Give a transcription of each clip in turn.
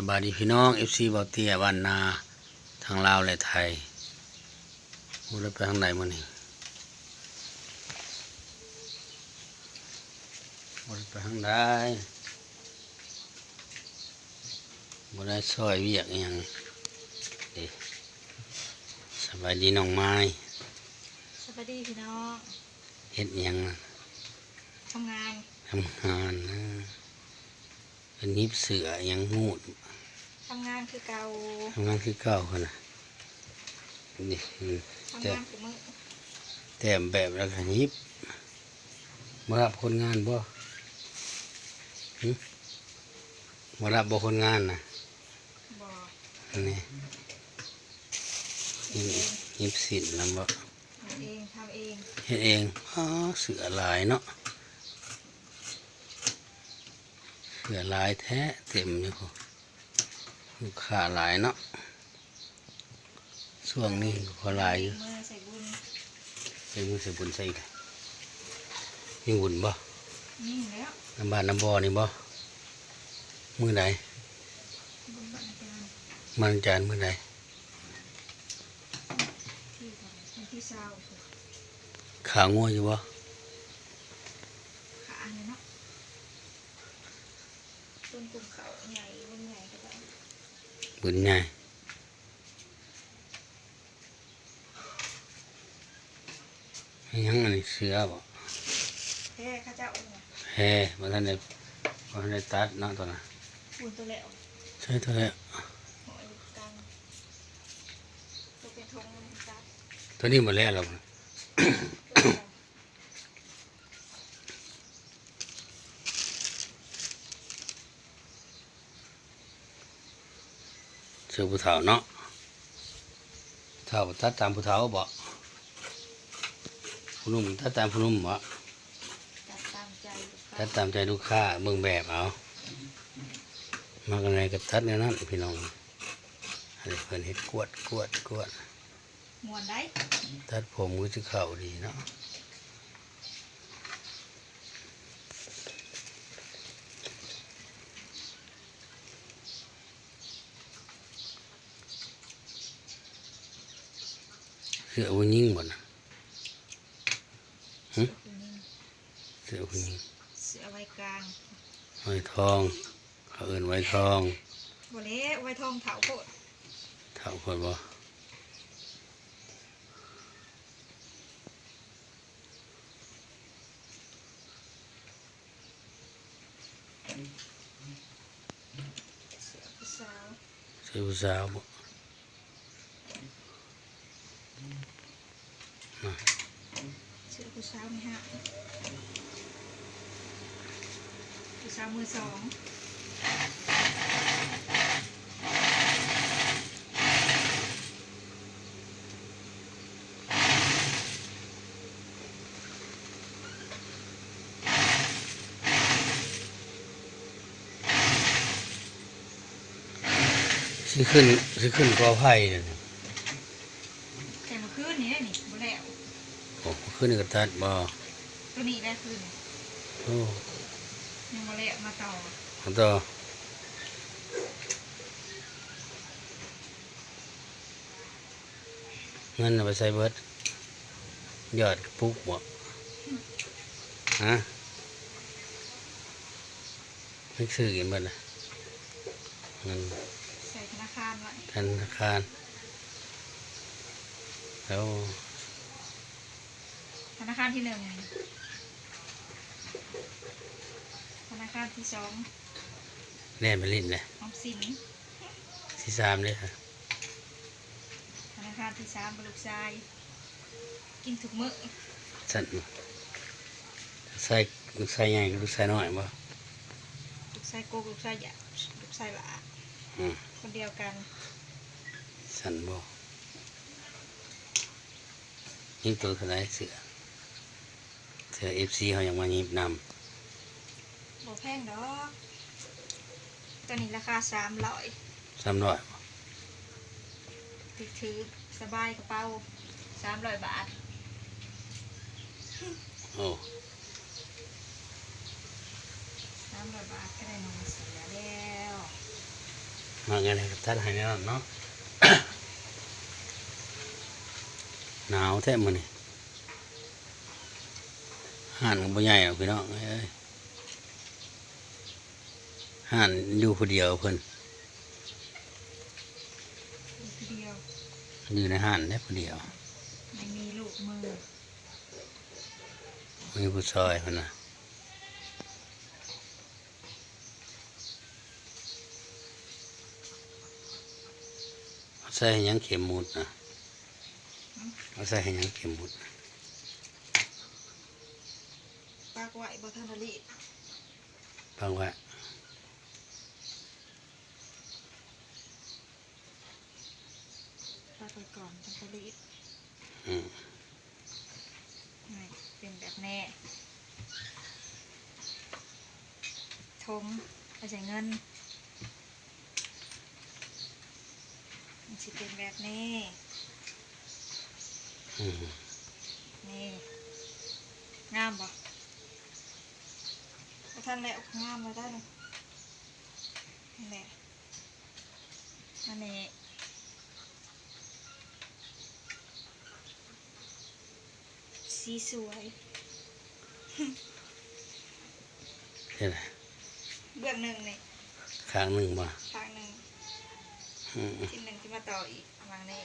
สบายดีพี่น้องเอฟซีบอเตียวันนาทางลาวและไทยมูได้ไปทางไหนมานี่มูได้ไปทางใดมูได้ซอยเวียกอิหยังเอ๊ะสบายดีน้องไม้สวัสดีพี่น้องเฮ็ดอิหยังน่ะทำงานทำงานนะเป็นนิบเสืออิหยังหูด ทำงานคือเก่าทำงานคือเก่าคนน่ะนี่ทำงานคือมือแต้มแบบแล้วก็ยิบมารับคนงานบ่หึมารับบ่คนงานนะบอกอันนี้เฮ็ดเองยิบสินแล้วบ่เฮ็ดเองทำเองเฮ็ดเองอ๋อเสือลายเนาะเสือลายแท้เต็มอยู่พอ ลูกค้าหลายเนาะช่วงนี้พอหลายอยู่เมื่อใส่บุญใส่มือใส่บุญใส่กันมีบุญบ่นี่แล้วน้ำบานน้ำบ่อนี่บ่มือไหนบุญบัตรอาจารย์มันจานมือไหนที่ของวันที่เช้าขางัวอยู่บ่ขาเนี่ยเนาะต้นกลุ่มเขาใหญ่บนใหญ่ก็ได้ บุญใหญ่ยังอันนี้เสือบ่แค่ข้าเจ้าเนี่ยแฮ่บ่ทันได้บ่ทันได้ตัดเนาะตัวน่ะบุญตัวแล้วใช่ตัวแล้วหอยกันตัวเป็นทงมันจัดตัวนี้หมดแล้วหรอ กเสือผู้เฒ่าเนาะเฒ่าตัดตามผู้เฒ่าบ่ผู้หนุ่มตัดตามผู้หนุ่มบ่จัดตามใจลูกค้าตัดตามใจลูกค้าเบิ่งแบบเอามากันไหนก็ตัดแนวนั้นพี่น้องอันนี้เพิ่นเฮ็ดกวดกวดกวดมวนได้ตัดผมก็จะเข้าดีเนาะ สือผู้หญิงบ่นะตัวนี้เสือผู้หญิงเสือไว้กลางไว้ทองเขาเอิ้นไว้ทองบเละไว้ทองเถาโคตรเท่าคนบ่เสือผู้สาวเสือผู้สาวบ่ เสือผู้สาวนี่ฮะ ผู้สาวมือสองสิขึ้นสิขึ้นกอไผ่เนี่ยแต่เมื่อคืนนี่ได้นี่บ่แล้วโอ้ขึ้นนี่ก็ตัดบ่ตัวนี้ได้คืนนี่โอ้ยังบ่แล้ว มาต่ออันต่อเงินเอาไปใส่เบิดยอดกระปุกบ่ฮะไม่ซื้อกินเบิดนะเงินใส่ธนาคารไว้ธนาคาร แล้ว ธนาคารที่หนึ่งธ นาคารที่สองแน่ไปลิ้นเลยออมสินที่สามเลยค่ะธนาคารที่สามบลูกชาย กินทุกมื้อสั่นใส่ลูกใส่ใหญ่กับลูกใส่น้อยบ่ลูกชายโกกลูกชายหยาลูกชายหลาอืมคนเดียวกันสั่นบ่ยิงตัวเท่าไหรเสือเสือเอฟซีเขายังมายิบน บ่แพงดอก ตัวนี้ราคาสามร้อยำซ้ำน้อยบ่ถือถือสบายกระเป๋าสามร้อยบาท โอ้สามร้อยบาทก็ได้นมเสียแล้วมาไงเลยกับทัดให้แน่นอนเนาะ หนาวแท้มื้อนี่ห่านก็บ่ใหญ่หรอกพี่น้องเอ้ย ห่านอยู่ผู้เดียวเพิ่นทีเดียวอยู่ในห่านได้ผู้เดียว ไม่มีลูกมือมีผู้ซอยเพิ่นน่ะเอาใส่ให้หยังเข็มหมุดนะเอาใส่ให้หยังเข็มหมุดปากไหวบ่ทันทะลิฟังว่าปากไว้ ก่อนทันทะลิอืมนี่เป็นแบบแน่ทงไปใส่เงินมันสิเป็นแบบนี้อืมนี่งามบ่เอาท่านแล้วงามมาได้เลยนี่แหละอันนี้ สีสวยเฮ็ดไรเบื้องหนึ่งนี่ข้างหนึ่งบ่ทางหนึ่งอืมชิ้นหนึ่งที่มาต่ออีกวางนี่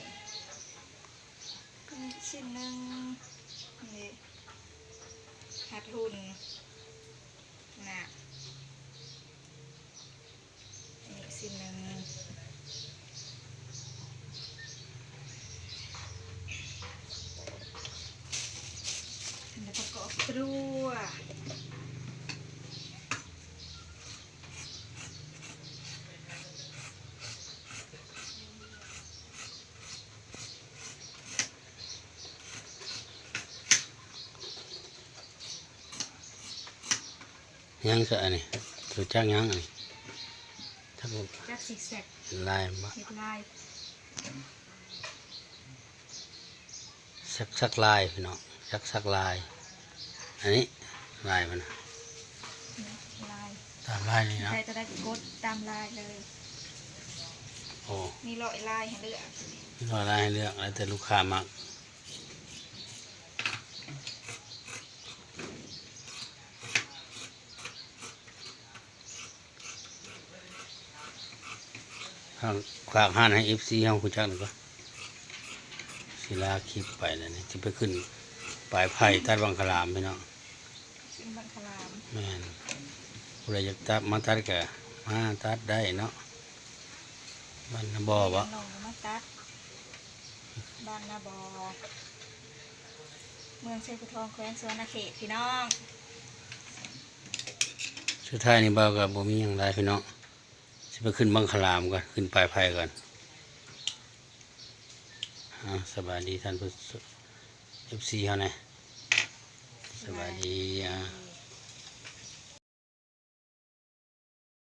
นี่ชิ้นหนึ่งนี่หัดหุ่นน่ะนี่ชิ้นหนึ่ง แล้วประกอบกลัวยังซะอันนี้รู้จักยังอันนี้ถ้าผมจักสิแสกลายบ่เห็ดลายสักสักลายพี่น้องสักสักลาย อันนี้ลายมันน่ะนี่ลายตามลายนี่นะใครจะได้กดตามลายเลยโอ้มีรอยลายให้เลือกมีรอยลายให้เลือกแล้วแต่ลูกค้ามักฝากฝากห้านให้เอฟซีเฮาคุณจักหน่อยก็ศิลาคลิปไปแล้วนี่จะไปขึ้นปลายไผ่ตัดวังคลามพี่น้อง ซึ่งบังคลามแม่นผู้ใดอยากตัดมาตัดก็มาตัดได้เนาะบ้านนาบ่บ่หนองมาตัดบ้านนาบอเมืองเชยพุทองแขวงสวนเขตพี่น้องสุดท้ายนี่บ่าวก็บ่มีหยังได้พี่น้องสิไปขึ้นบังคลามก่อนขึ้นปลายไผ่ก่อนอ่าสบายดีท่านผู้ FC เฮานะสบายดีอ่า